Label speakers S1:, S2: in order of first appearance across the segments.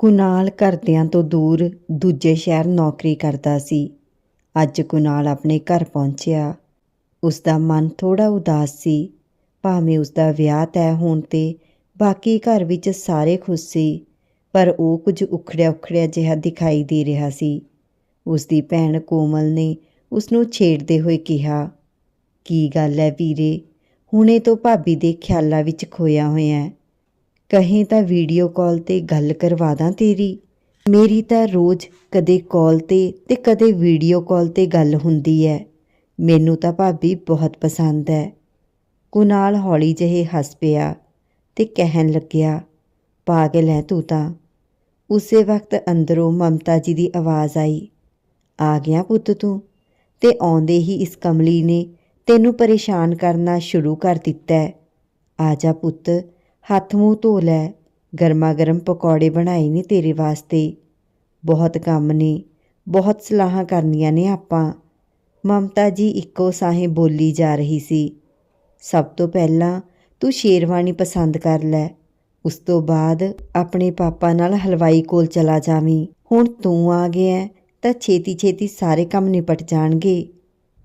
S1: ਕੁਨਾਲ ਘਰਦਿਆਂ ਤੋਂ ਦੂਰ ਦੂਜੇ ਸ਼ਹਿਰ ਨੌਕਰੀ ਕਰਦਾ ਸੀ। ਅੱਜ ਕੁਨਾਲ ਆਪਣੇ ਘਰ ਪਹੁੰਚਿਆ। ਉਸ ਦਾ ਮਨ ਥੋੜਾ ਉਦਾਸ ਸੀ। ਭਾਵੇਂ ਉਸ ਦਾ ਵਿਆਹ ਤੈਅ ਹੋਣ ਤੇ ਬਾਕੀ ਘਰ ਵਿੱਚ ਸਾਰੇ ਖੁਸ਼ ਸੀ, ਪਰ ਉਹ ਕੁਝ ਉਖੜਿਆ ਉਖੜਿਆ ਜਿਹਾ ਦਿਖਾਈ ਦੇ ਰਿਹਾ ਸੀ। ਉਸ ਦੀ ਭੈਣ ਕੋਮਲ ਨੇ ਉਸ ਨੂੰ ਛੇੜਦੇ ਹੋਏ ਕਿਹਾ, ਕੀ ਗੱਲ ਹੈ ਵੀਰੇ? ਹੁਣੇ ਤੋਂ ਭਾਬੀ ਦੇ ਖਿਆਲਾਂ ਵਿੱਚ ਖੋਇਆ ਹੋਇਆ ਕਹੇ ਤਾਂ ਵੀਡੀਓ ਕਾਲ ਤੇ ਗੱਲ ਕਰਵਾ ਦਾਂ ਤੇਰੀ। ਮੇਰੀ ਤਾਂ ਰੋਜ਼ ਕਦੇ ਕਾਲ ਤੇ ਤੇ ਕਦੇ ਵੀਡੀਓ ਕਾਲ ਤੇ ਗੱਲ ਹੁੰਦੀ ਹੈ ਮੈਨੂੰ ਤਾਂ ਭਾਬੀ ਬਹੁਤ ਪਸੰਦ ਹੈ ਕੁਨਾਲ ਹੌਲੀ ਜਿਹੇ ਹੱਸ ਪਿਆ ਤੇ ਕਹਿਣ ਲੱਗਿਆ, ਪਾਗਲ ਹੈ ਤੂੰ ਤਾਂ। ਉਸੇ ਵਕਤ ਅੰਦਰੋਂ ਮਮਤਾ ਜੀ ਦੀ ਆਵਾਜ਼ ਆਈ, ਆ ਗਿਆ ਪੁੱਤ ਤੂੰ? ਤੇ ਆਉਂਦੇ ਹੀ ਇਸ ਕਮਲੀ ਨੇ ਤੈਨੂੰ ਪਰੇਸ਼ਾਨ ਕਰਨਾ ਸ਼ੁਰੂ ਕਰ ਦਿੱਤਾ ਆ ਜਾ ਪੁੱਤ ਹੱਥ ਮੂੰਹ ਧੋ ਲੈ ਗਰਮਾ ਗਰਮ ਪਕੌੜੇ ਬਣਾਏ ਨੇ ਤੇਰੇ ਵਾਸਤੇ। ਬਹੁਤ ਕੰਮ ਨੇ, ਬਹੁਤ ਸਲਾਹਾਂ ਕਰਨੀਆਂ ਨੇ ਆਪਾਂ। ਮਮਤਾ ਜੀ ਇੱਕੋ ਸਾਹੇ ਬੋਲੀ ਜਾ ਰਹੀ ਸੀ। ਸਭ ਤੋਂ ਪਹਿਲਾਂ ਤੂੰ ਸ਼ੇਰਵਾਨੀ ਪਸੰਦ ਕਰ ਲੈ, ਉਸ ਤੋਂ ਬਾਅਦ ਆਪਣੇ ਪਾਪਾ ਨਾਲ ਹਲਵਾਈ ਕੋਲ ਚਲਾ ਜਾਵੀਂ। ਹੁਣ ਤੂੰ ਆ ਗਿਆ ਤਾਂ ਛੇਤੀ ਛੇਤੀ ਸਾਰੇ ਕੰਮ ਨਿਪਟ ਜਾਣਗੇ।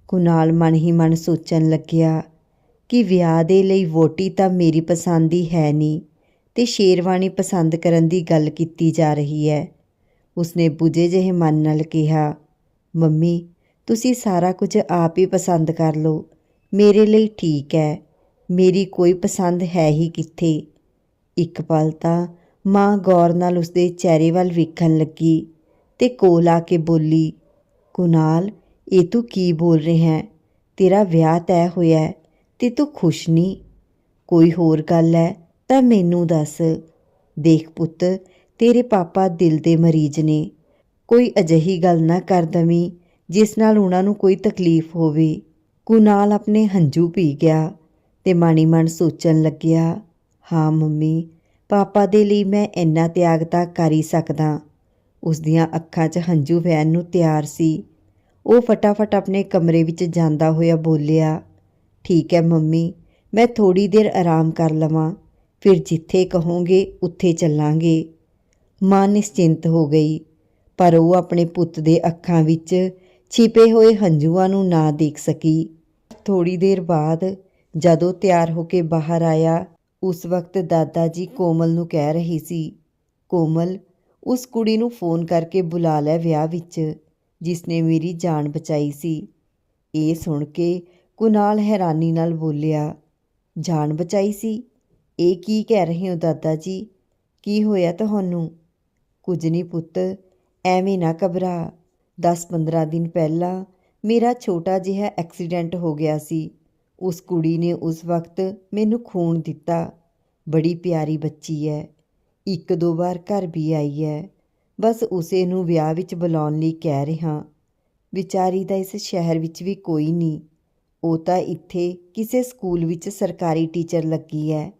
S1: ਕੁਨਾਲ ਮਨ ਹੀ ਮਨ ਸੋਚਣ ਲੱਗਿਆ ਕਿ ਵਿਆਹ ਦੇ ਲਈ ਵੋਟੀ ਤਾਂ ਮੇਰੀ ਪਸੰਦ ਦੀ ਹੈ ਨਹੀਂ ਤੇ ਸ਼ੇਰਵਾਨੀ ਪਸੰਦ ਕਰਨ ਦੀ ਗੱਲ ਕੀਤੀ ਜਾ ਰਹੀ ਹੈ। ਉਸਨੇ ਬੁਝੇ ਜਿਹੇ ਮਨ ਨਾਲ ਕਿਹਾ, ਮੰਮੀ, ਤੁਸੀਂ ਸਾਰਾ ਕੁਝ ਆਪ ਹੀ ਪਸੰਦ ਕਰ ਲਓ। ਮੇਰੇ ਲਈ ਠੀਕ ਹੈ। ਮੇਰੀ ਕੋਈ ਪਸੰਦ ਹੈ ਹੀ ਕਿੱਥੇ? ਇੱਕ ਪਲ ਤਾਂ ਮਾਂ ਗੌਰ ਨਾਲ ਉਸਦੇ ਚਿਹਰੇ ਵੱਲ ਵੇਖਣ ਲੱਗੀ ਤੇ ਕੋਲ ਆ ਕੇ ਬੋਲੀ, ਕੁਨਾਲ, ਇਹ ਤੂੰ ਕੀ ਬੋਲ ਰਿਹਾ ਹੈ? ਤੇਰਾ ਵਿਆਹ ਤੈਅ ਹੋਇਆ ਹੈ। ਤੇ ਤੂੰ ਖੁਸ਼ ਨਹੀਂ। ਕੋਈ ਹੋਰ ਗੱਲ ਹੈ ਤਾਂ ਮੈਨੂੰ ਦੱਸ। ਦੇਖ ਪੁੱਤ, ਤੇਰੇ ਪਾਪਾ ਦਿਲ ਦੇ ਮਰੀਜ਼ ਨੇ। ਕੋਈ ਅਜਿਹੀ ਗੱਲ ਨਾ ਕਰ ਦਵੀਂ, ਜਿਸ ਨਾਲ ਉਹਨਾਂ ਨੂੰ ਕੋਈ ਤਕਲੀਫ ਹੋਵੇ। ਕੁਨਾਲ ਆਪਣੇ ਹੰਝੂ ਪੀ ਗਿਆ ਤੇ ਮਾਣੀ ਮਨ ਸੋਚਣ ਲੱਗਿਆ, ਹਾਂ ਮੰਮੀ, ਪਾਪਾ ਦੇ ਲਈ ਮੈਂ ਇੰਨਾ ਤਿਆਗ ਤਾਂ ਕਰ ਹੀ ਸਕਦਾ। ਉਸ ਦੀਆਂ ਅੱਖਾਂ 'ਚ ਹੰਝੂ ਵਹਿਣ ਨੂੰ ਤਿਆਰ ਸੀ। ਉਹ ਫਟਾਫਟ ਆਪਣੇ ਕਮਰੇ ਵਿੱਚ ਜਾਂਦਾ ਹੋਇਆ ਬੋਲਿਆ ਠੀਕ ਹੈ ਮੰਮੀ, ਮੈਂ ਥੋੜੀ ਦੇਰ ਆਰਾਮ ਕਰ ਲਵਾਂ, ਫਿਰ ਜਿੱਥੇ ਕਹੋਗੇ ਉੱਥੇ ਚੱਲਾਂਗੇ। ਮਾਂ ਨਿਸ਼ਚਿੰਤ ਹੋ ਗਈ, ਪਰ ਉਹ ਆਪਣੇ ਪੁੱਤ ਦੇ ਅੱਖਾਂ ਵਿੱਚ ਛਿਪੇ ਹੋਏ ਹੰਝੂਆਂ ਨੂੰ ਨਾ ਦੇਖ ਸਕੀ। ਥੋੜੀ ਦੇਰ ਬਾਅਦ ਜਦੋਂ ਤਿਆਰ ਹੋ ਕੇ ਬਾਹਰ ਆਇਆ, ਉਸ ਵਕਤ ਦਾਦਾ ਜੀ ਕੋਮਲ ਨੂੰ ਕਹਿ ਰਹੀ ਸੀ, ਕੋਮਲ, ਉਸ ਕੁੜੀ ਨੂੰ ਫੋਨ ਕਰਕੇ ਬੁਲਾ ਲੈ ਵਿਆਹ ਵਿੱਚ, ਜਿਸ ਨੇ ਮੇਰੀ ਜਾਨ ਬਚਾਈ ਸੀ। ਇਹ ਸੁਣ ਕੇ ਕੁਨਾਲ ਹੈਰਾਨੀ ਨਾਲ ਬੋਲਿਆ, ਜਾਨ ਬਚਾਈ ਸੀ। ਇਹ ਕੀ ਕਹਿ ਰਹੇ ਹੋ ਦਾਦਾ ਜੀ? ਕੀ ਹੋਇਆ ਤੁਹਾਨੂੰ? ਕੁਝ ਨਹੀਂ ਪੁੱਤ, ਐਵੇਂ ਨਾ ਘਬਰਾ। 10-15 ਦਿਨ ਪਹਿਲਾਂ ਮੇਰਾ ਛੋਟਾ ਜਿਹਾ ਐਕਸੀਡੈਂਟ ਹੋ ਗਿਆ ਸੀ। ਉਸ ਕੁੜੀ ਨੇ ਉਸ ਵਕਤ ਮੈਨੂੰ ਖੂਨ ਦਿੱਤਾ। ਬੜੀ ਪਿਆਰੀ ਬੱਚੀ ਹੈ ਇੱਕ ਦੋ ਵਾਰ ਘਰ ਵੀ ਆਈ ਹੈ ਬਸ ਉਸੇ ਨੂੰ ਵਿਆਹ ਵਿੱਚ ਬੁਲਾਉਣ ਲਈ ਕਹਿ ਰਿਹਾ। ਵਿਚਾਰੀ ਦਾ ਇਸ ਸ਼ਹਿਰ ਵਿੱਚ ਵੀ ਕੋਈ ਨਹੀਂ ਉਹ ਤਾਂ ਇੱਥੇ ਕਿਸੇ ਸਕੂਲ ਵਿੱਚ ਸਰਕਾਰੀ ਟੀਚਰ ਲੱਗੀ ਹੈ।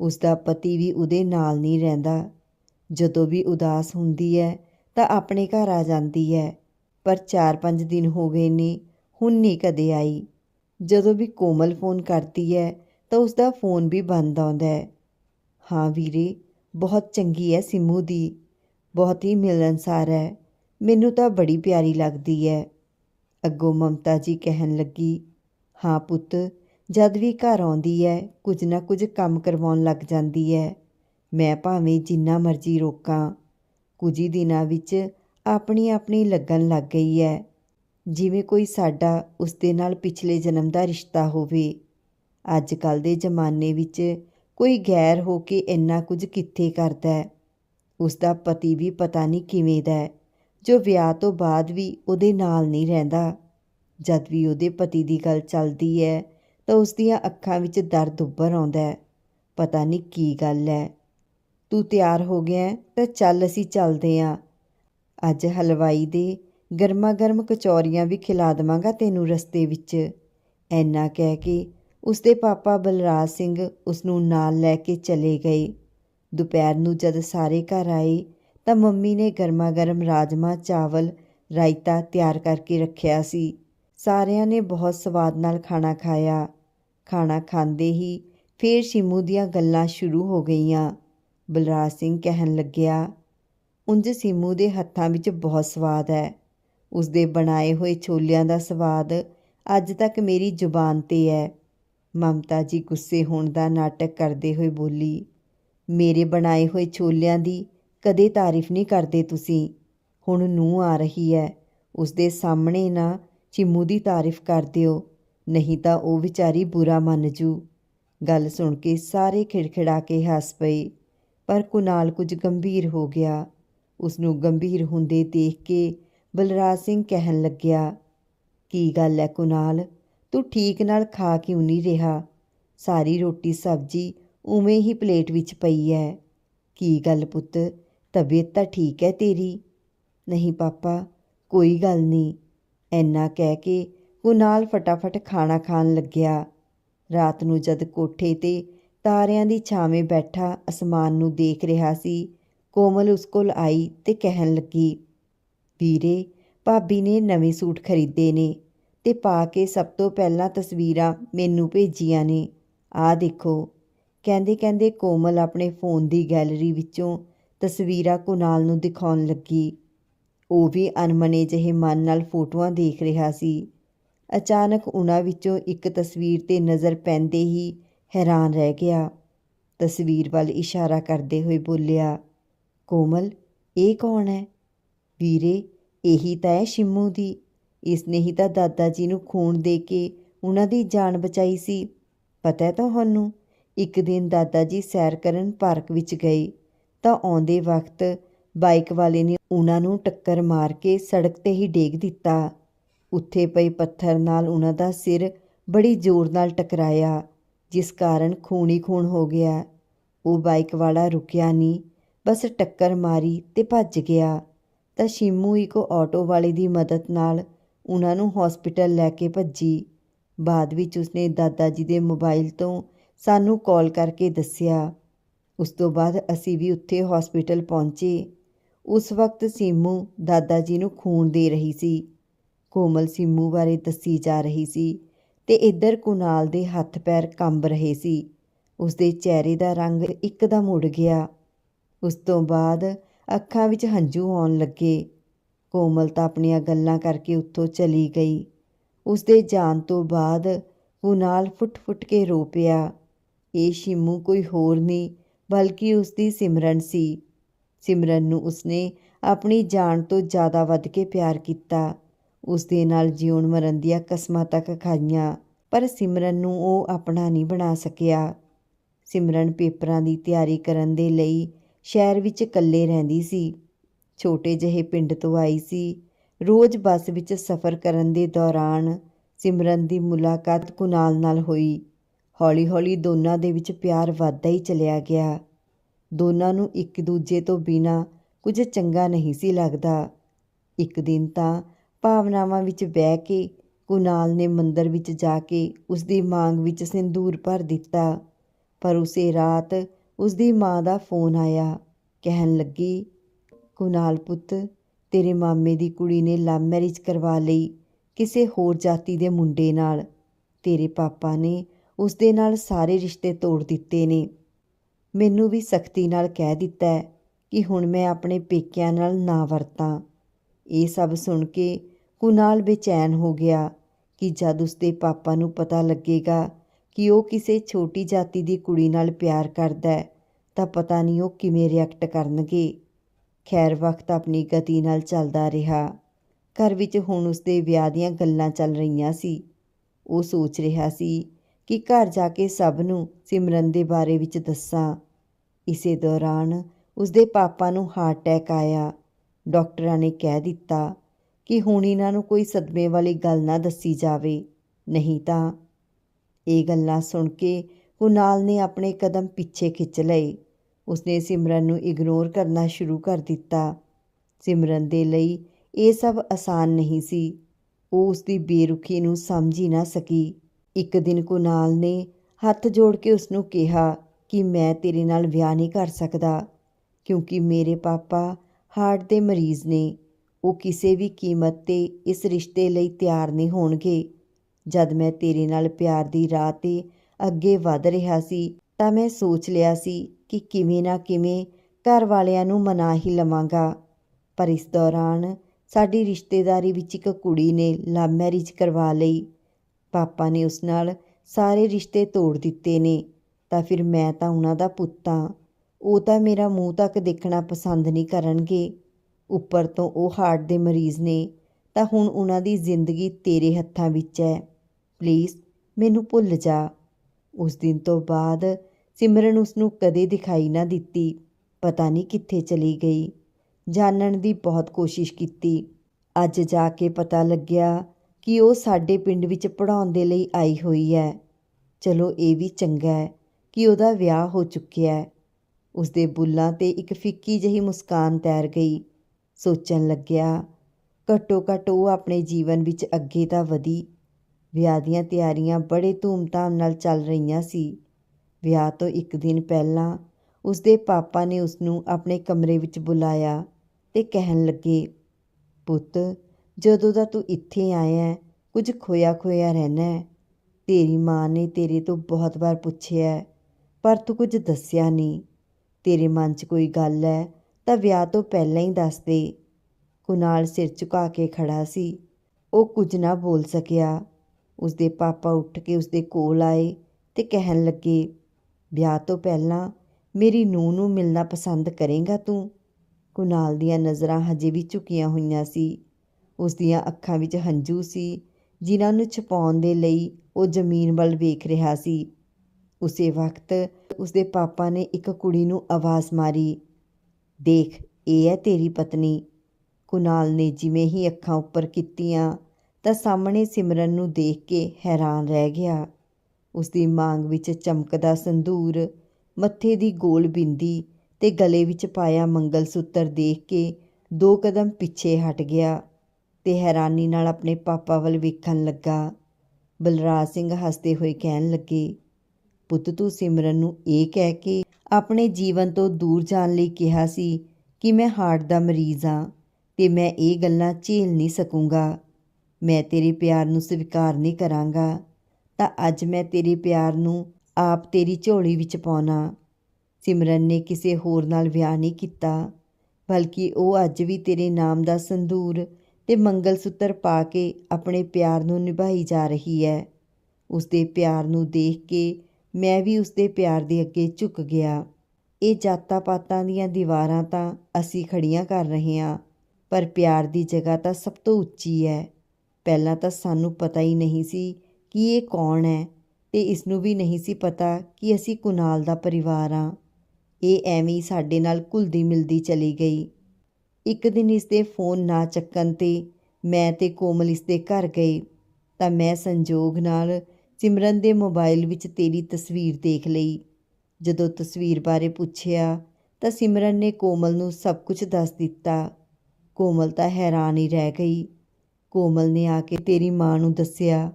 S1: ਉਸ ਦਾ ਪਤੀ ਵੀ ਉਹਦੇ ਨਾਲ ਨਹੀਂ ਰਹਿੰਦਾ। ਜਦੋਂ ਵੀ ਉਦਾਸ ਹੁੰਦੀ ਹੈ ਤਾਂ ਆਪਣੇ ਘਰ ਆ ਜਾਂਦੀ ਹੈ। ਪਰ 4-5 ਦਿਨ ਹੋ ਗਏ ਨੇ, ਹੁਣ ਨਹੀਂ ਕਦੇ ਆਈ। ਜਦੋਂ ਵੀ ਕੋਮਲ ਫੋਨ ਕਰਦੀ ਹੈ ਤਾਂ ਉਸ ਦਾ ਫੋਨ ਵੀ ਬੰਦ ਆਉਂਦਾ ਹੈ। ਹਾਂ ਵੀਰੇ, ਬਹੁਤ ਚੰਗੀ ਹੈ ਸਿੰਮੂ ਦੀ। ਬਹੁਤ ਹੀ ਮਿਲਣਸਾਰ ਹੈ। ਮੈਨੂੰ ਤਾਂ ਬੜੀ ਪਿਆਰੀ ਲੱਗਦੀ ਹੈ। ਅੱਗੋਂ ਮਮਤਾ ਜੀ ਕਹਿਣ ਲੱਗੀ ਹਾਂ ਪੁੱਤ, ਜਦ ਵੀ ਘਰ ਆਉਂਦੀ ਹੈ ਕੁਝ ਨਾ ਕੁਝ ਕੰਮ ਕਰਵਾਉਣ ਲੱਗ ਜਾਂਦੀ ਹੈ ਮੈਂ ਭਾਵੇਂ ਜਿੰਨਾ ਮਰਜ਼ੀ ਰੋਕਾਂ। ਕੁਝ ਹੀ ਦਿਨਾਂ ਵਿੱਚ ਆਪਣੀ ਆਪਣੀ ਲੱਗਣ ਲੱਗ ਗਈ ਹੈ ਜਿਵੇਂ ਕੋਈ ਸਾਡਾ ਉਸ ਦੇ ਨਾਲ ਪਿਛਲੇ ਜਨਮ ਦਾ ਰਿਸ਼ਤਾ ਹੋਵੇ। ਅੱਜ ਕੱਲ ਦੇ ਜ਼ਮਾਨੇ ਵਿੱਚ ਕੋਈ ਗੈਰ ਹੋ ਕੇ ਇੰਨਾ ਕੁਝ ਕਿੱਥੇ ਕਰਦਾ ਹੈ ਉਸ ਦਾ ਪਤੀ ਵੀ ਪਤਾ ਨਹੀਂ ਕਿਵੇਂ ਦਾ ਜੋ ਵਿਆਹ ਤੋਂ ਬਾਅਦ ਵੀ ਉਹਦੇ ਨਾਲ ਨਹੀਂ ਰਹਿੰਦਾ। ਜਦ ਵੀ ਉਹਦੇ ਪਤੀ ਦੀ ਗੱਲ ਚੱਲਦੀ ਹੈ ਤਾਂ ਉਸ ਦੀਆਂ ਅੱਖਾਂ ਵਿੱਚ ਦਰਦ ਉੱਭਰ ਆਉਂਦਾ ਹੈ ਪਤਾ ਨਹੀਂ ਕੀ ਗੱਲ ਹੈ ਤੂੰ ਤਿਆਰ ਹੋ ਗਿਆ ਤਾਂ ਚੱਲ ਅਸੀਂ ਚੱਲਦੇ ਆਂ। ਅੱਜ ਹਲਵਾਈ ਦੇ ਗਰਮਾ ਗਰਮ ਕਚੌਰੀਆਂ ਵੀ ਖਿਲਾ ਦਵਾਂਗਾ ਤੈਨੂੰ ਰਸਤੇ ਵਿੱਚ। ਐਨਾ ਕਹਿ ਕੇ ਉਸਦੇ ਪਾਪਾ ਬਲਰਾਜ ਸਿੰਘ ਉਸ ਨੂੰ ਨਾਲ ਲੈ ਕੇ ਚਲੇ ਗਏ। ਦੁਪਹਿਰ ਨੂੰ ਜਦ ਸਾਰੇ ਘਰ ਆਏ, ਤਾਂ ਮੰਮੀ ਨੇ ਗਰਮਾ ਗਰਮ ਰਾਜਮਾ ਚਾਵਲ, ਰਾਇਤਾ ਤਿਆਰ ਕਰਕੇ ਰੱਖਿਆ ਸੀ। ਸਾਰਿਆਂ ਨੇ ਬਹੁਤ ਸਵਾਦ ਨਾਲ ਖਾਣਾ ਖਾਇਆ। ਖਾਣਾ ਖਾਂਦੇ ਹੀ ਫੇਰ ਸ਼ਿਮੂ ਦੀਆਂ ਗੱਲਾਂ ਸ਼ੁਰੂ ਹੋ ਗਈਆਂ। ਬਲਰਾਜ ਸਿੰਘ ਕਹਿਣ ਲੱਗਿਆ, ਉਂਝ ਸਿੰਮੂ ਦੇ ਹੱਥਾਂ ਵਿੱਚ ਬਹੁਤ ਸਵਾਦ ਹੈ। ਉਸ ਦੇ ਬਣਾਏ ਹੋਏ ਛੋਲਿਆਂ ਦਾ ਸਵਾਦ ਅੱਜ ਤੱਕ ਮੇਰੀ ਜ਼ੁਬਾਨ ਤੇ ਹੈ। ਮਮਤਾ ਜੀ ਗੁੱਸੇ ਹੋਣ ਦਾ ਨਾਟਕ ਕਰਦੇ ਹੋਏ ਬੋਲੀ, ਮੇਰੇ ਬਣਾਏ ਹੋਏ ਛੋਲਿਆਂ ਦੀ ਕਦੇ ਤਾਰੀਫ ਨਹੀਂ ਕਰਦੇ ਤੁਸੀਂ। ਹੁਣ ਨੂੰ ਆ ਰਹੀ ਹੈ। ਉਸ ਦੇ ਸਾਹਮਣੇ ਨਾ ਚਿੰਮੂ ਦੀ ਤਾਰੀਫ ਕਰ ਦਿਓ, ਨਹੀਂ ਤਾਂ ਉਹ ਵਿਚਾਰੀ ਬੁਰਾ ਮੰਨ ਜੂ। ਗੱਲ ਸੁਣ ਕੇ ਸਾਰੇ ਖਿੜਖਿੜਾ ਕੇ ਹੱਸ ਪਏ, ਪਰ ਕੁਨਾਲ ਕੁਝ ਗੰਭੀਰ ਹੋ ਗਿਆ। ਉਸ ਨੂੰ ਗੰਭੀਰ ਹੁੰਦੇ ਦੇਖ ਕੇ ਬਲਰਾਜ ਸਿੰਘ ਕਹਿਣ ਲੱਗਿਆ, ਕੀ ਗੱਲ ਹੈ ਕੁਨਾਲ? ਤੂੰ ਠੀਕ ਨਾਲ ਖਾ ਕਿਉਂ ਨਹੀਂ ਰਿਹਾ? ਸਾਰੀ ਰੋਟੀ ਸਬਜ਼ੀ ਉਵੇਂ ਹੀ ਪਲੇਟ ਵਿੱਚ ਪਈ ਹੈ ਕੀ ਗੱਲ ਪੁੱਤ? ਤਬੀਅਤ ਤਾਂ ਠੀਕ ਹੈ ਤੇਰੀ? ਨਹੀਂ ਪਾਪਾ, ਕੋਈ ਗੱਲ ਨਹੀਂ। ਐਨਾ ਕਹਿ ਕੇ ਕੁਨਾਲ ਫਟਾਫਟ ਖਾਣਾ ਖਾਣ ਲੱਗਿਆ। ਰਾਤ ਨੂੰ ਜਦ ਕੋਠੇ ਤੇ ਤਾਰਿਆਂ ਦੀ ਛਾਵੇਂ ਬੈਠਾ ਅਸਮਾਨ ਨੂੰ ਦੇਖ ਰਿਹਾ ਸੀ, ਕੋਮਲ ਉਸ ਕੋਲ ਆਈ ਤੇ ਕਹਿਣ ਲੱਗੀ, ਵੀਰੇ, ਭਾਬੀ ਨੇ ਨਵੇਂ ਸੂਟ ਖਰੀਦੇ ਨੇ ਤੇ ਪਾ ਕੇ ਸਭ ਤੋਂ ਪਹਿਲਾਂ ਤਸਵੀਰਾਂ ਮੈਨੂੰ ਭੇਜੀਆਂ ਨੇ। ਆਹ ਦੇਖੋ। ਕਹਿੰਦੇ ਕਹਿੰਦੇ ਕੋਮਲ ਆਪਣੇ ਫੋਨ ਦੀ ਗੈਲਰੀ ਵਿੱਚੋਂ ਤਸਵੀਰਾਂ ਕੁਨਾਲ ਨੂੰ ਦਿਖਾਉਣ ਲੱਗੀ। ਉਹ ਵੀ ਅਨਮਨੇ ਜਿਹੇ ਮਨ ਨਾਲ ਫੋਟੋਆਂ ਦੇਖ ਰਿਹਾ ਸੀ। ਅਚਾਨਕ ਉਹਨਾਂ ਵਿੱਚੋਂ ਇੱਕ ਤਸਵੀਰ ਤੇ ਨਜ਼ਰ ਪੈਂਦੇ ਹੀ ਹੈਰਾਨ ਰਹਿ ਗਿਆ। ਤਸਵੀਰ ਵੱਲ ਇਸ਼ਾਰਾ ਕਰਦੇ ਹੋਏ ਬੋਲਿਆ, ਕੋਮਲ, ਇਹ ਕੌਣ ਹੈ? ਵੀਰੇ, ਇਹੀ ਤਾਂ ਹੈ ਸ਼ਿਮੂ ਦੀ। ਇਸ ਨੇ ਹੀ ਤਾਂ ਦਾਦਾ ਜੀ ਨੂੰ ਖੂਨ ਦੇ ਕੇ ਉਹਨਾਂ ਦੀ ਜਾਨ ਬਚਾਈ ਸੀ। ਪਤਾ ਹੈ ਤੁਹਾਨੂੰ, ਇੱਕ ਦਿਨ ਦਾਦਾ ਜੀ ਸੈਰ ਕਰਨ ਪਾਰਕ ਵਿੱਚ ਗਏ ਤਾਂ ਆਉਂਦੇ ਵਕਤ ਬਾਈਕ ਵਾਲੇ ਨੇ ਉਹਨਾਂ ਨੂੰ ਟੱਕਰ ਮਾਰ ਕੇ ਸੜਕ ਤੇ ਹੀ ਡੇਗ ਦਿੱਤਾ। ਉੱਥੇ ਪਈ ਪੱਥਰ ਨਾਲ ਉਹਨਾਂ ਦਾ ਸਿਰ ਬੜੀ ਜ਼ੋਰ ਨਾਲ ਟਕਰਾਇਆ, ਜਿਸ ਕਾਰਨ ਖੂਨ ਹੀ ਖੂਨ ਹੋ ਗਿਆ। ਉਹ ਬਾਈਕ ਵਾਲਾ ਰੁਕਿਆ ਨਹੀਂ, ਬਸ ਟੱਕਰ ਮਾਰੀ ਤੇ ਭੱਜ ਗਿਆ। ਤਾਂ ਸ਼ਿਮੂ ਇੱਕ ਆਟੋ ਵਾਲੇ ਦੀ ਮਦਦ ਨਾਲ ਉਹਨਾਂ ਨੂੰ ਹਸਪੀਟਲ ਲੈ ਕੇ ਭੱਜੀ। ਬਾਅਦ ਵਿੱਚ ਉਸਨੇ ਦਾਦਾ ਜੀ ਦੇ ਮੋਬਾਈਲ ਤੋਂ ਸਾਨੂੰ ਕਾਲ ਕਰਕੇ ਦੱਸਿਆ। ਉਸ ਤੋਂ ਬਾਅਦ ਅਸੀਂ ਵੀ ਉੱਥੇ ਹਸਪੀਟਲ ਪਹੁੰਚੇ। ਉਸ ਵਕਤ ਸਿੰਮੂ ਦਾਦਾ ਜੀ ਨੂੰ ਖੂਨ ਦੇ ਰਹੀ ਸੀ। ਕੋਮਲ ਸਿੰਮੂ ਬਾਰੇ ਦੱਸੀ ਜਾ ਰਹੀ ਸੀ ਤੇ ਇੱਧਰ ਕੁਨਾਲ ਦੇ ਹੱਥ ਪੈਰ ਕੰਬ ਰਹੇ ਸੀ। ਉਸ ਦੇ ਚਿਹਰੇ ਦਾ ਰੰਗ ਇੱਕਦਮ ਉੱਡ ਗਿਆ। ਉਸ ਤੋਂ ਬਾਅਦ ਅੱਖਾਂ ਵਿੱਚ ਹੰਝੂ ਆਉਣ ਲੱਗੇ। ਕੋਮਲ ਤਾਂ ਆਪਣੀਆਂ ਗੱਲਾਂ ਕਰਕੇ ਉੱਥੋਂ ਚਲੀ ਗਈ। ਉਸ ਦੇ ਜਾਣ ਤੋਂ ਬਾਅਦ ਕੁਨਾਲ ਫੁੱਟ-ਫੁੱਟ ਕੇ ਰੋ ਪਿਆ। ਇਹ ਸ਼ਿਮੂ ਕੋਈ ਹੋਰ ਨਹੀਂ, ਬਲਕਿ ਉਸ ਦੀ ਸਿਮਰਨ ਸੀ। ਸਿਮਰਨ ਨੂੰ ਉਸਨੇ ਆਪਣੀ ਜਾਨ ਤੋਂ ਜ਼ਿਆਦਾ ਵੱਧ ਕੇ ਪਿਆਰ ਕੀਤਾ। ਉਸ ਦੇ ਨਾਲ ਜਿਉਣ ਮਰਨ ਦੀਆਂ ਕਸਮਾਂ ਤੱਕ ਖਾਈਆਂ, ਪਰ ਸਿਮਰਨ ਨੂੰ ਉਹ ਆਪਣਾ ਨਹੀਂ ਬਣਾ ਸਕਿਆ। ਸਿਮਰਨ ਪੇਪਰਾਂ ਦੀ ਤਿਆਰੀ ਕਰਨ ਦੇ ਲਈ ਸ਼ਹਿਰ ਵਿੱਚ ਇਕੱਲੇ ਰਹਿੰਦੀ ਸੀ। ਛੋਟੇ ਜਿਹੇ ਪਿੰਡ ਤੋਂ ਆਈ ਸੀ। ਰੋਜ਼ ਬੱਸ ਵਿੱਚ ਸਫ਼ਰ ਕਰਨ ਦੇ ਦੌਰਾਨ ਸਿਮਰਨ ਦੀ ਮੁਲਾਕਾਤ ਕੁਨਾਲ ਨਾਲ ਹੋਈ। ਹੌਲੀ-ਹੌਲੀ ਦੋਨਾਂ ਦੇ ਵਿੱਚ ਪਿਆਰ ਵੱਧਦਾ ਹੀ ਚਲਿਆ ਗਿਆ। ਦੋਨਾਂ ਨੂੰ ਇੱਕ ਦੂਜੇ ਤੋਂ ਬਿਨਾਂ ਕੁਝ ਚੰਗਾ ਨਹੀਂ ਸੀ ਲੱਗਦਾ। ਇੱਕ ਦਿਨ ਤਾਂ ਭਾਵਨਾਵਾਂ ਵਿੱਚ ਬਹਿ ਕੇ ਕੁਨਾਲ ਨੇ ਮੰਦਰ ਵਿੱਚ ਜਾ ਕੇ ਉਸ ਦੀ ਮਾਂਗ ਵਿੱਚ ਸਿੰਦੂਰ ਭਰ ਦਿੱਤਾ, ਪਰ ਉਸੇ ਰਾਤ ਉਸ ਦੀ ਮਾਂ ਦਾ ਫੋਨ ਆਇਆ, ਕਹਿਣ ਲੱਗੀ, ਕੁਨਾਲ ਪੁੱਤ, ਤੇਰੇ ਮਾਮੇ ਦੀ ਕੁੜੀ ਨੇ ਲਵ ਮੈਰਿਜ ਕਰਵਾ ਲਈ ਕਿਸੇ ਹੋਰ ਜਾਤੀ ਦੇ ਮੁੰਡੇ ਨਾਲ। ਤੇਰੇ ਪਾਪਾ ਨੇ ਉਸ ਦੇ ਨਾਲ ਸਾਰੇ ਰਿਸ਼ਤੇ ਤੋੜ ਦਿੱਤੇ ਨੇ। ਮੈਨੂੰ ਵੀ ਸਖਤੀ ਨਾਲ ਕਹਿ ਦਿੱਤਾ ਕਿ ਹੁਣ ਮੈਂ ਆਪਣੇ ਪੇਕਿਆਂ ਨਾਲ ਨਾ ਵਰਤਾਂ। ਇਹ ਸਭ ਸੁਣ ਕੇ ਕੁਨਾਲ ਬੇਚੈਨ ਹੋ ਗਿਆ ਕਿ ਜਦ ਉਸਦੇ ਪਾਪਾ ਨੂੰ ਪਤਾ ਲੱਗੇਗਾ ਕਿ ਉਹ ਕਿਸੇ ਛੋਟੀ ਜਾਤੀ ਦੀ ਕੁੜੀ ਨਾਲ ਪਿਆਰ ਕਰਦਾ ਹੈ, ਤਾਂ ਪਤਾ ਨਹੀਂ ਉਹ ਕਿਵੇਂ ਰਿਐਕਟ ਕਰਨਗੇ। ਖੈਰ, ਵਕਤ ਆਪਣੀ ਗਤੀ ਨਾਲ ਚੱਲਦਾ ਰਿਹਾ। ਘਰ ਵਿੱਚ ਹੁਣ ਉਸਦੇ ਵਿਆਹ ਦੀਆਂ ਗੱਲਾਂ ਚੱਲ ਰਹੀਆਂ ਸੀ। ਉਹ ਸੋਚ ਰਿਹਾ ਸੀ ਕਿ ਘਰ ਜਾ ਕੇ ਸਭ ਨੂੰ ਸਿਮਰਨ ਦੇ ਬਾਰੇ ਵਿੱਚ ਦੱਸਾਂ। ਇਸੇ ਦੌਰਾਨ ਉਸਦੇ ਪਾਪਾ ਨੂੰ ਹਾਰਟ ਅਟੈਕ ਆਇਆ। ਡਾਕਟਰਾਂ ਨੇ ਕਹਿ ਦਿੱਤਾ ਕਿ ਹੁਣ ਇਹਨਾਂ ਨੂੰ ਕੋਈ ਸਦਮੇ ਵਾਲੀ ਗੱਲ ਨਾ ਦੱਸੀ ਜਾਵੇ। ਨਹੀਂ ਤਾਂ ਇਹ ਗੱਲਾਂ ਸੁਣ ਕੇ ਕੁਨਾਲ ਨੇ ਆਪਣੇ ਕਦਮ ਪਿੱਛੇ ਖਿੱਚ ਲਏ। ਉਸਨੇ ਸਿਮਰਨ ਨੂੰ ਇਗਨੋਰ ਕਰਨਾ ਸ਼ੁਰੂ ਕਰ ਦਿੱਤਾ। ਸਿਮਰਨ ਦੇ ਲਈ ਇਹ ਸਭ ਆਸਾਨ ਨਹੀਂ ਸੀ। ਉਹ ਉਸ ਦੀ ਬੇਰੁਖੀ ਨੂੰ ਸਮਝ ਹੀ ਨਾ ਸਕੀ। ਇੱਕ ਦਿਨ ਕੁਨਾਲ ਨੇ ਹੱਥ ਜੋੜ ਕੇ ਉਸ ਨੂੰ ਕਿਹਾ ਕਿ ਮੈਂ ਤੇਰੇ ਨਾਲ ਵਿਆਹ ਨਹੀਂ ਕਰ ਸਕਦਾ, ਕਿਉਂਕਿ ਮੇਰੇ ਪਾਪਾ ਹਾਰਟ ਦੇ ਮਰੀਜ਼ ਨੇ। ਉਹ ਕਿਸੇ ਵੀ ਕੀਮਤ ਤੇ ਇਸ ਰਿਸ਼ਤੇ ਲਈ ਤਿਆਰ ਨਹੀਂ ਹੋਣਗੇ। ਜਦ ਮੈਂ ਤੇਰੇ ਨਾਲ ਪਿਆਰ ਦੀ ਰਾਹ ਤੇ ਅੱਗੇ ਵਧ ਰਿਹਾ ਸੀ, ਤਾਂ ਮੈਂ ਸੋਚ ਲਿਆ ਸੀ ਕਿ ਕਿਵੇਂ ਨਾ ਕਿਵੇਂ ਘਰ ਵਾਲਿਆਂ ਨੂੰ ਮਨਾ ਹੀ ਲਵਾਂਗਾ। ਪਰ ਇਸ ਦੌਰਾਨ ਸਾਡੀ ਰਿਸ਼ਤੇਦਾਰੀ ਵਿੱਚ ਇੱਕ ਕੁੜੀ ਨੇ ਲਵ ਮੈਰਿਜ ਕਰਵਾ ਲਈ। ਪਾਪਾ ਨੇ ਉਸ ਨਾਲ ਸਾਰੇ ਰਿਸ਼ਤੇ ਤੋੜ ਦਿੱਤੇ ਨੇ। ਤਾਂ ਫਿਰ ਮੈਂ ਤਾਂ ਉਹਨਾਂ ਦਾ ਪੁੱਤ ਹਾਂ। ਉਹ ਤਾਂ ਮੇਰਾ ਮੂੰਹ ਤੱਕ ਦੇਖਣਾ ਪਸੰਦ ਨਹੀਂ ਕਰਨਗੇ। ਉੱਪਰ ਤੋਂ ਉਹ ਹਾਰਟ ਦੇ ਮਰੀਜ਼ ਨੇ। ਤਾਂ ਹੁਣ ਉਹਨਾਂ ਦੀ ਜ਼ਿੰਦਗੀ ਤੇਰੇ ਹੱਥਾਂ ਵਿੱਚ ਹੈ। ਪਲੀਜ਼, ਮੈਨੂੰ ਭੁੱਲ ਜਾ। ਉਸ ਦਿਨ ਤੋਂ ਬਾਅਦ ਸਿਮਰਨ ਉਸ ਨੂੰ ਕਦੇ ਦਿਖਾਈ ਨਾ ਦਿੱਤੀ। ਪਤਾ ਨਹੀਂ ਕਿੱਥੇ ਚਲੀ ਗਈ। ਜਾਣਨ ਦੀ ਬਹੁਤ ਕੋਸ਼ਿਸ਼ ਕੀਤੀ। ਅੱਜ ਜਾ ਕੇ ਪਤਾ ਲੱਗਿਆ ਕਿ ਉਹ ਸਾਡੇ ਪਿੰਡ ਵਿੱਚ ਪੜਾਉਣ ਦੇ ਲਈ ਆਈ ਹੋਈ ਹੈ। ਚਲੋ ਇਹ ਵੀ ਚੰਗਾ ਹੈ ਕਿ ਉਹਦਾ ਵਿਆਹ ਹੋ ਚੁੱਕਿਆ ਹੈ। ਉਸਦੇ ਬੁੱਲਾਂ ਤੇ ਇੱਕ ਫਿੱਕੀ ਜਿਹੀ ਮੁਸਕਾਨ ਤੈਰ ਗਈ। ਸੋਚਣ ਲੱਗਿਆ ਘੱਟੋ ਘੱਟ ਉਹ ਆਪਣੇ ਜੀਵਨ ਵਿੱਚ ਅੱਗੇ ਤਾਂ ਵਧੀ। ਵਿਆਹ ਦੀਆਂ ਤਿਆਰੀਆਂ ਬੜੇ ਧੂਮਧਾਮ ਨਾਲ ਚੱਲ ਰਹੀਆਂ ਸੀ। ਵਿਆਹ ਤੋਂ ਇੱਕ ਦਿਨ ਪਹਿਲਾਂ ਉਸਦੇ ਪਾਪਾ ਨੇ ਉਸ ਨੂੰ ਆਪਣੇ ਕਮਰੇ ਵਿੱਚ ਬੁਲਾਇਆ ਤੇ ਕਹਿਣ ਲੱਗੇ, ਪੁੱਤ ਜਦੋਂ ਦਾ ਤੂੰ ਇੱਥੇ ਆਇਆ ਹੈ, ਕੁਝ ਖੋਇਆ ਖੋਇਆ ਰਹਿਣਾ ਹੈ। ਤੇਰੀ ਮਾਂ ਨੇ ਤੇਰੇ ਤੋਂ ਬਹੁਤ ਵਾਰ ਪੁੱਛਿਆ ਪਰ ਤੂੰ ਕੁਝ ਦੱਸਿਆ ਨਹੀਂ। ਤੇਰੇ ਮਨ 'ਚ ਕੋਈ ਗੱਲ ਹੈ ਤਾਂ ਵਿਆਹ ਤੋਂ ਪਹਿਲਾਂ ਹੀ ਦੱਸ ਦੇ। ਕੁਨਾਲ ਸਿਰ ਝੁਕਾ ਕੇ ਖੜਾ ਸੀ ਉਹ ਕੁਝ ਨਾ ਬੋਲ ਸਕਿਆ। ਉਸਦੇ ਪਾਪਾ ਉੱਠ ਕੇ ਉਸਦੇ ਕੋਲ ਆਏ ਤੇ ਕਹਿਣ ਲੱਗੇ ਵਿਆਹ ਤੋਂ ਪਹਿਲਾਂ ਮੇਰੀ ਨੂੰਹ ਨੂੰ ਮਿਲਣਾ ਪਸੰਦ ਕਰੇਗਾ ਤੂੰ? ਕੁਨਾਲ ਦੀਆਂ ਨਜ਼ਰਾਂ ਹਜੇ ਵੀ ਝੁਕੀਆਂ ਹੋਈਆਂ ਸੀ। ਉਸ ਦੀਆਂ ਅੱਖਾਂ ਵਿੱਚ ਹੰਝੂ ਸੀ, ਜਿਨ੍ਹਾਂ ਨੂੰ ਛੁਪਾਉਣ ਦੇ ਲਈ ਉਹ ਜ਼ਮੀਨ ਵੱਲ ਵੇਖ ਰਿਹਾ ਸੀ। ਉਸੇ ਵਕਤ ਉਸਦੇ ਪਾਪਾ ਨੇ ਇੱਕ ਕੁੜੀ ਨੂੰ ਆਵਾਜ਼ ਮਾਰੀ, ਦੇਖ, ਇਹ ਹੈ ਤੇਰੀ ਪਤਨੀ। ਕੁਨਾਲ ਨੇ ਜਿਵੇਂ ਹੀ ਅੱਖਾਂ ਉੱਪਰ ਕੀਤੀਆਂ, ਤਾਂ ਸਾਹਮਣੇ ਸਿਮਰਨ ਨੂੰ ਦੇਖ ਕੇ ਹੈਰਾਨ ਰਹਿ ਗਿਆ। ਉਸਦੀ ਮਾਂਗ ਵਿੱਚ ਚਮਕਦਾ ਸੰਧੂਰ ਮੱਥੇ ਦੀ ਗੋਲ ਬਿੰਦੀ ਤੇ ਗਲੇ ਵਿੱਚ ਪਾਇਆ ਮੰਗਲ ਸੂਤਰ ਦੇਖ ਕੇ ਦੋ ਕਦਮ ਪਿੱਛੇ ਹਟ ਗਿਆ। ਤੇ ਹੈਰਾਨੀ ਨਾਲ ਆਪਣੇ ਪਾਪਾ ਵੱਲ ਵੇਖਣ ਲੱਗਾ। ਬਲਰਾਜ ਸਿੰਘ ਹੱਸਦੇ ਹੋਏ ਕਹਿਣ ਲੱਗੇ, ਪੁੱਤ, ਤੂੰ ਸਿਮਰਨ ਨੂੰ ਇਹ ਕਹਿ ਕੇ ਆਪਣੇ ਜੀਵਨ ਤੋਂ ਦੂਰ ਜਾਣ ਲਈ ਕਿਹਾ ਸੀ ਕਿ ਮੈਂ ਹਾਰਟ ਦਾ ਮਰੀਜ਼ ਹਾਂ ਤੇ ਮੈਂ ਇਹ ਗੱਲਾਂ ਝੇਲ ਨਹੀਂ ਸਕੂੰਗਾ। ਮੈਂ ਤੇਰੇ ਪਿਆਰ ਨੂੰ ਸਵੀਕਾਰ ਨਹੀਂ ਕਰਾਂਗਾ। ਤਾਂ ਅੱਜ ਮੈਂ ਤੇਰੇ ਪਿਆਰ ਨੂੰ ਆਪ ਤੇਰੀ ਝੋਲੀ ਵਿੱਚ ਪਾਉਣਾ। ਸਿਮਰਨ ਨੇ ਕਿਸੇ ਹੋਰ ਨਾਲ ਵਿਆਹ ਨਹੀਂ ਕੀਤਾ, ਬਲਕਿ ਉਹ ਅੱਜ ਵੀ ਤੇਰੇ ਨਾਮ ਦਾ ਸੰਧੂਰ ਤੇ ਮੰਗਲ ਸੂਤਰ ਪਾ ਕੇ ਆਪਣੇ ਪਿਆਰ ਨੂੰ ਨਿਭਾਈ ਜਾ ਰਹੀ ਹੈ। ਉਸਦੇ ਪਿਆਰ ਨੂੰ ਦੇਖ ਕੇ ਮੈਂ ਵੀ ਉਸਦੇ ਪਿਆਰ ਦੇ ਅੱਗੇ ਝੁਕ ਗਿਆ। ਇਹ ਜਾਤਾਂ ਪਾਤਾਂ ਦੀਆਂ ਦੀਵਾਰਾਂ ਤਾਂ ਅਸੀਂ ਖੜੀਆਂ ਕਰ ਰਹੇ ਹਾਂ, ਪਰ ਪਿਆਰ ਦੀ ਜਗ੍ਹਾ ਤਾਂ ਸਭ ਤੋਂ ਉੱਚੀ ਹੈ। ਪਹਿਲਾਂ ਤਾਂ ਸਾਨੂੰ ਪਤਾ ਹੀ ਨਹੀਂ ਸੀ ਕਿ ਇਹ ਕੌਣ ਹੈ ਤੇ ਇਸ ਨੂੰ ਵੀ ਨਹੀਂ ਸੀ ਪਤਾ ਕਿ ਅਸੀਂ ਕੁਨਾਲ ਦਾ ਪਰਿਵਾਰ ਹਾਂ। ਇਹ ਐਵੇਂ ਸਾਡੇ ਨਾਲ ਘੁਲਦੀ ਮਿਲਦੀ ਚਲੀ ਗਈ। ਇੱਕ ਦਿਨ ਇਸ ਦੇ ਫੋਨ ਨਾ ਚੱਕਣ ਤੇ ਮੈਂ ਤੇ ਕੋਮਲ ਇਸ ਦੇ ਘਰ ਗਏ। ਤਾਂ ਮੈਂ ਸੰਜੋਗ ਨਾਲ ਸਿਮਰਨ ਦੇ ਮੋਬਾਈਲ ਵਿੱਚ ਤੇਰੀ ਤਸਵੀਰ ਦੇਖ ਲਈ। ਜਦੋਂ ਤਸਵੀਰ ਬਾਰੇ ਪੁੱਛਿਆ ਤਾਂ ਸਿਮਰਨ ਨੇ ਕੋਮਲ ਨੂੰ ਸਭ ਕੁਝ ਦੱਸ ਦਿੱਤਾ। ਕੋਮਲ ਤਾਂ ਹੈਰਾਨ ਹੀ ਰਹਿ ਗਈ। ਕੋਮਲ ਨੇ ਆ ਕੇ ਤੇਰੀ ਮਾਂ ਨੂੰ ਦੱਸਿਆ।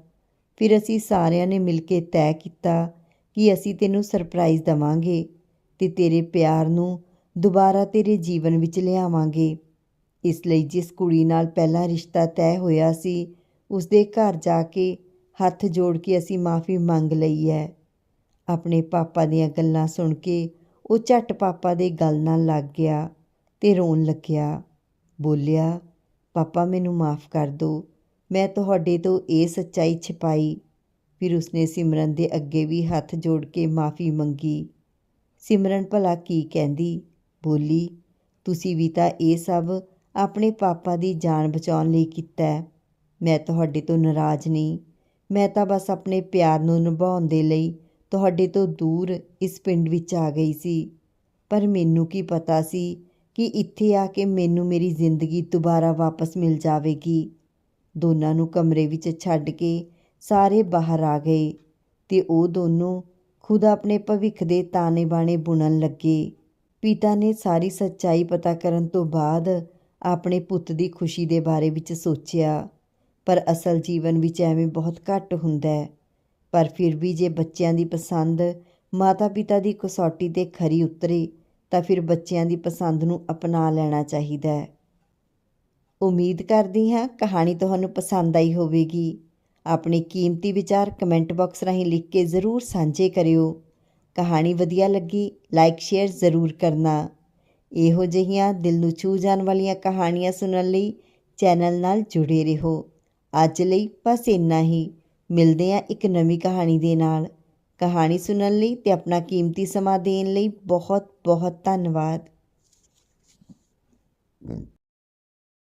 S1: ਫਿਰ ਅਸੀਂ ਸਾਰਿਆਂ ਨੇ ਮਿਲ ਕੇ ਤੈਅ ਕੀਤਾ ਕਿ ਅਸੀਂ ਤੈਨੂੰ ਸਰਪ੍ਰਾਈਜ਼ ਦਵਾਂਗੇ ਤੇ ਤੇਰੇ ਪਿਆਰ ਨੂੰ ਦੁਬਾਰਾ ਤੇਰੇ ਜੀਵਨ ਵਿੱਚ ਲਿਆਵਾਂਗੇ। ਇਸ ਲਈ ਜਿਸ ਕੁੜੀ ਨਾਲ ਪਹਿਲਾ ਰਿਸ਼ਤਾ ਤੈਅ ਹੋਇਆ ਸੀ ਉਸ ਦੇ ਘਰ ਜਾ ਕੇ ਹੱਥ ਜੋੜ ਕੇ ਅਸੀਂ ਮਾਫੀ ਮੰਗ ਲਈ ਹੈ। ਆਪਣੇ ਪਾਪਾ ਦੀਆਂ ਗੱਲਾਂ ਸੁਣ ਕੇ ਉਹ ਝੱਟ ਪਾਪਾ ਦੇ ਗਲ ਨਾਲ ਲੱਗ ਗਿਆ ਤੇ ਰੋਣ ਲੱਗਿਆ। ਬੋਲਿਆ, ਪਾਪਾ, ਮੈਨੂੰ ਮਾਫ ਕਰ ਦਿਓ ਮੈਂ ਤੁਹਾਡੇ ਤੋਂ ਇਹ ਸੱਚਾਈ ਛਿਪਾਈ। ਫਿਰ ਉਸਨੇ ਸਿਮਰਨ ਦੇ ਅੱਗੇ ਵੀ ਹੱਥ ਜੋੜ ਕੇ ਮਾਫੀ ਮੰਗੀ। ਸਿਮਰਨ ਭਲਾ ਕੀ ਕਹਿੰਦੀ? ਬੋਲੀ, ਤੁਸੀਂ ਵੀ ਤਾਂ ਇਹ ਸਭ ਆਪਣੇ ਪਾਪਾ ਦੀ ਜਾਨ ਬਚਾਉਣ ਲਈ ਕੀਤਾ ਹੈ। ਮੈਂ ਤੁਹਾਡੇ ਤੋਂ ਨਾਰਾਜ਼ ਨਹੀਂ। ਮੈਂ ਤਾਂ ਬਸ ਆਪਣੇ ਪਿਆਰ ਨੂੰ ਨਿਭਾਉਣ ਦੇ ਲਈ ਤੁਹਾਡੇ ਤੋਂ ਦੂਰ ਇਸ ਪਿੰਡ ਵਿੱਚ ਆ ਗਈ ਸੀ। ਪਰ ਮੈਨੂੰ ਕੀ ਪਤਾ ਸੀ ਕਿ ਇੱਥੇ ਆ ਕੇ ਮੈਨੂੰ ਮੇਰੀ ਜ਼ਿੰਦਗੀ ਦੁਬਾਰਾ ਵਾਪਸ ਮਿਲ ਜਾਵੇਗੀ। ਦੋਨਾਂ ਨੂੰ ਕਮਰੇ ਵਿੱਚ ਛੱਡ ਕੇ ਸਾਰੇ ਬਾਹਰ ਆ ਗਏ ਤੇ ਉਹ ਦੋਨੋਂ ਖੁਦ ਆਪਣੇ ਭਵਿੱਖ ਦੇ ਤਾਣੇ ਬਾਣੇ ਬੁਣਨ ਲੱਗੇ। ਪਿਤਾ ਨੇ ਸਾਰੀ ਸੱਚਾਈ ਪਤਾ ਕਰਨ ਤੋਂ ਬਾਅਦ ਆਪਣੇ ਪੁੱਤ ਦੀ ਖੁਸ਼ੀ ਦੇ ਬਾਰੇ ਵਿੱਚ ਸੋਚਿਆ। ਪਰ ਅਸਲ ਜੀਵਨ ਵਿੱਚ ਐਵੇਂ ਬਹੁਤ ਘੱਟ ਹੁੰਦਾ ਹੈ। ਪਰ ਫਿਰ ਵੀ ਜੇ ਬੱਚਿਆਂ ਦੀ ਪਸੰਦ ਮਾਤਾ-ਪਿਤਾ ਦੀ ਕਸੌਟੀ ਤੇ ਖਰੀ ਉਤਰੇ, ਤਾਂ ਫਿਰ ਬੱਚਿਆਂ ਦੀ ਪਸੰਦ ਨੂੰ ਅਪਣਾ ਲੈਣਾ ਚਾਹੀਦਾ ਹੈ। ਉਮੀਦ ਕਰਦੀ ਹਾਂ ਕਹਾਣੀ ਤੁਹਾਨੂੰ ਪਸੰਦ ਆਈ ਹੋਵੇਗੀ। ਆਪਣੇ ਕੀਮਤੀ ਵਿਚਾਰ ਕਮੈਂਟ ਬਾਕਸ ਰਾਹੀਂ ਲਿਖ ਕੇ ਜ਼ਰੂਰ ਸਾਂਝੇ ਕਰਿਓ। ਕਹਾਣੀ ਵਧੀਆ ਲੱਗੀ, ਲਾਈਕ, ਸ਼ੇਅਰ ਜ਼ਰੂਰ ਕਰਨਾ। ਇਹੋ ਜਿਹੀਆਂ ਦਿਲ ਨੂੰ ਛੂਹ ਜਾਣ ਵਾਲੀਆਂ ਕਹਾਣੀਆਂ ਸੁਣਨ ਲਈ ਚੈਨਲ ਨਾਲ ਜੁੜੇ ਰਹੋ। ਅੱਜ ਲਈ ਬਸ ਇੰਨਾ ਹੀ। ਮਿਲਦੇ ਹਾਂ ਇੱਕ ਨਵੀਂ ਕਹਾਣੀ ਦੇ ਨਾਲ। ਕਹਾਣੀ ਸੁਣਨ ਲਈ ਤੇ ਆਪਣਾ ਕੀਮਤੀ ਸਮਾਂ ਦੇਣ ਲਈ ਬਹੁਤ ਬਹੁਤ ਧੰਨਵਾਦ।